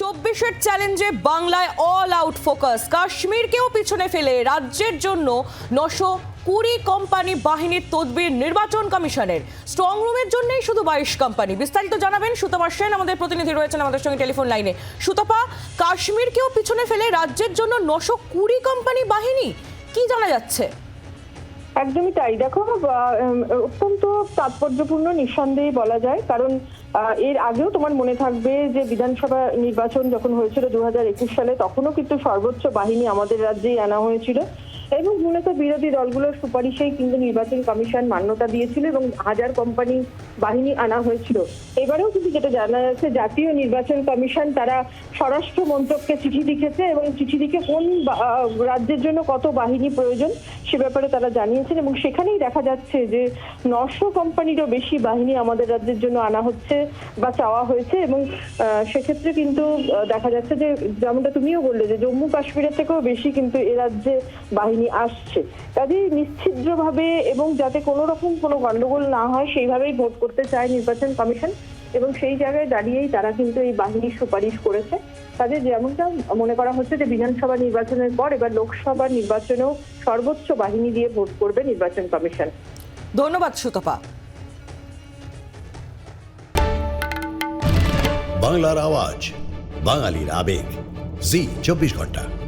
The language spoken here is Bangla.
চব্বিশের চ্যালেঞ্জে বাংলায় অল আউট ফোকাস কাশ্মীরকেও পিছনে ফেলে রাজ্যের জন্য নশো কুড়ি কোম্পানি বাহিনীর তদবির নির্বাচন কমিশনের। স্ট্রং রুমের জন্যই শুধু বাইশ কোম্পানি বিস্তারিত জানাবেন সুতপা সেন, আমাদের প্রতিনিধি রয়েছেন আমাদের সঙ্গে টেলিফোন লাইনে। সুতপা, কাশ্মীরকেও পিছনে ফেলে রাজ্যের জন্য নশো কুড়ি কোম্পানি বাহিনী? কি জানা যাচ্ছে? একদমই তাই। দেখো অত্যন্ত তাৎপর্যপূর্ণ নিঃসন্দেহে বলা যায়, কারণ এর আগেও তোমার মনে থাকবে যে বিধানসভা নির্বাচন যখন হয়েছিল দু হাজার একুশ সালে, তখনও কিন্তু সর্বোচ্চ বাহিনী আমাদের রাজ্যেই আনা হয়েছিল। এবং মূলত বিরোধী দলগুলোর সুপারিশেই কিন্তু নির্বাচন কমিশন মান্যতা দিয়েছিল এবং হাজার কোম্পানি বাহিনী আনা হয়েছিল। এবারেও কিন্তু যেটা জানা যাচ্ছে, জাতীয় নির্বাচন কমিশন তারা স্বরাষ্ট্র মন্ত্রককে চিঠি লিখেছে এবং চিঠি লিখে কোন রাজ্যের জন্য কত বাহিনী প্রয়োজন সে ব্যাপারে তারা জানিয়েছেন এবং সেখানেই দেখা যাচ্ছে যে নশো কোম্পানিরও বেশি বাহিনী আমাদের রাজ্যের জন্য আনা হচ্ছে বা চাওয়া হয়েছে এবং সেক্ষেত্রে কিন্তু দেখা যাচ্ছে যে যেমনটা তুমিও বললে যে জম্মু কাশ্মীরের থেকেও বেশি কিন্তু এ রাজ্যে বাহিনী আসছে। কাজেই নিশ্ছিদ্রভাবে এবং যাতে কোনো রকম কোনো গন্ডগোল না হয় সেইভাবেই ভোট করতে চায় নির্বাচন কমিশন। এবং সেই জায়গায় দাঁড়িয়েই তারা কিন্তু এই বাহিনীর সুপারিশ করেছে। তাদের যেমনটা মনে করা হচ্ছে যে বিধানসভা নির্বাচনের পর এবার লোকসভা নির্বাচনেও সর্বোচ্চ বাহিনী দিয়ে ভোট করবে নির্বাচন কমিশন। ধন্যবাদ সুতপা। বাংলার আওয়াজ বাঙালির আবেগ। জি চব্বিশ ঘণ্টা।